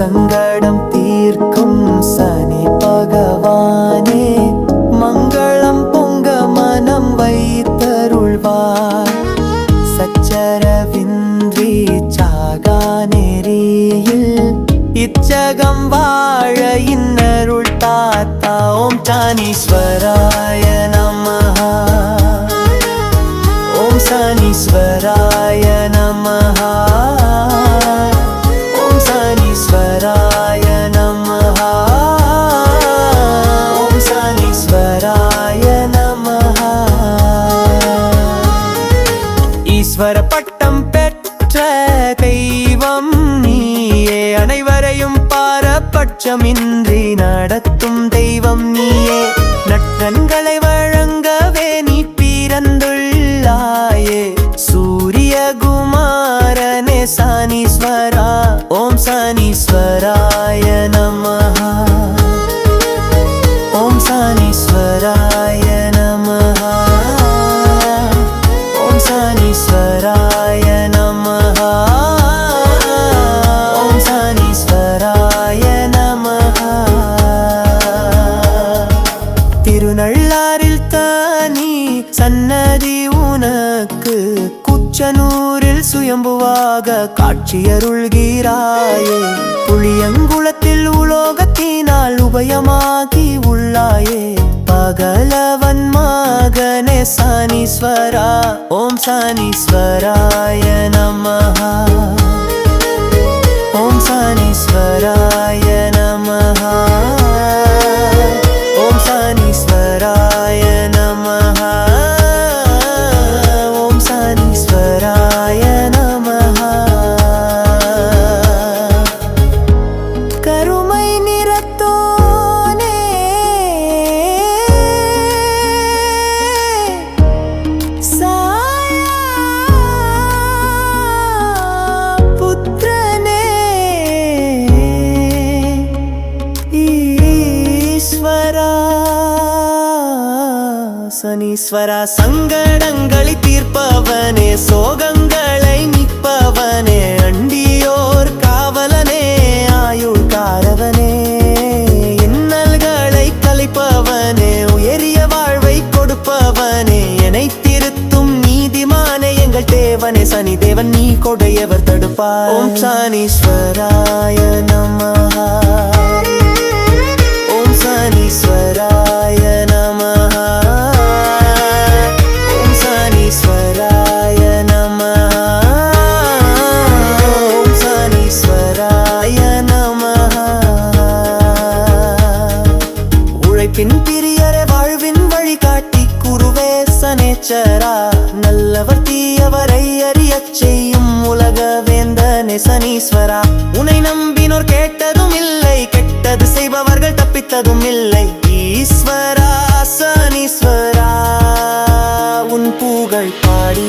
சங்கடம் தீர்க்கும் சனி பகவானே மங்களம் பொங்க மனம் வைத்தருள்வார். சச்சரவின்றி சாகா நெறியில் இச்சகம் ஈஸ்வர பட்டம் பெற்ற தெய்வம் நீயே. அனைவரையும் பாரபட்சமின்றி நடத்தும் சானீஸ்வராய நமஹ. ஓம் சானீஸ்வராய நமஹ. திருநள்ளாரில் தானி சன்னதி உனக்கு குச்சனூரில் சுயம்புவாக காட்சியருள்கிறாயே. புளியங்குளத்தில் உலோகத்தினால் உபயமாகி உள்ளாயே. பகலவன் सनि स्वरा ओम् सनि स्वरा சனீஸ்வரா சங்கடங்களை தீர்ப்பவனே சோகங்களை நிற்பவனே அண்டியோர் காவலனே ஆயுள் காரவனே இன்னல்களை கலைப்பவனே உயரிய வாழ்வை கொடுப்பவனே என்னை திருத்தும் நீதிமானே எங்கள் தேவனே. சனி தேவன் நீ கொடையவர் தடுப்பார். ஓம் சனீஸ்வராய நமஹா. சனேச்சரா நல்லவர் தீயவரை அறியச் செய்யும் உலக வேந்தனே சனீஸ்வரா. உன்னை நம்பினோர் கேட்டதும் இல்லை கெட்டது செய்பவர்கள் தப்பித்ததும் இல்லை. ஈஸ்வரா சனீஸ்வரா உன் புகழ் பாடி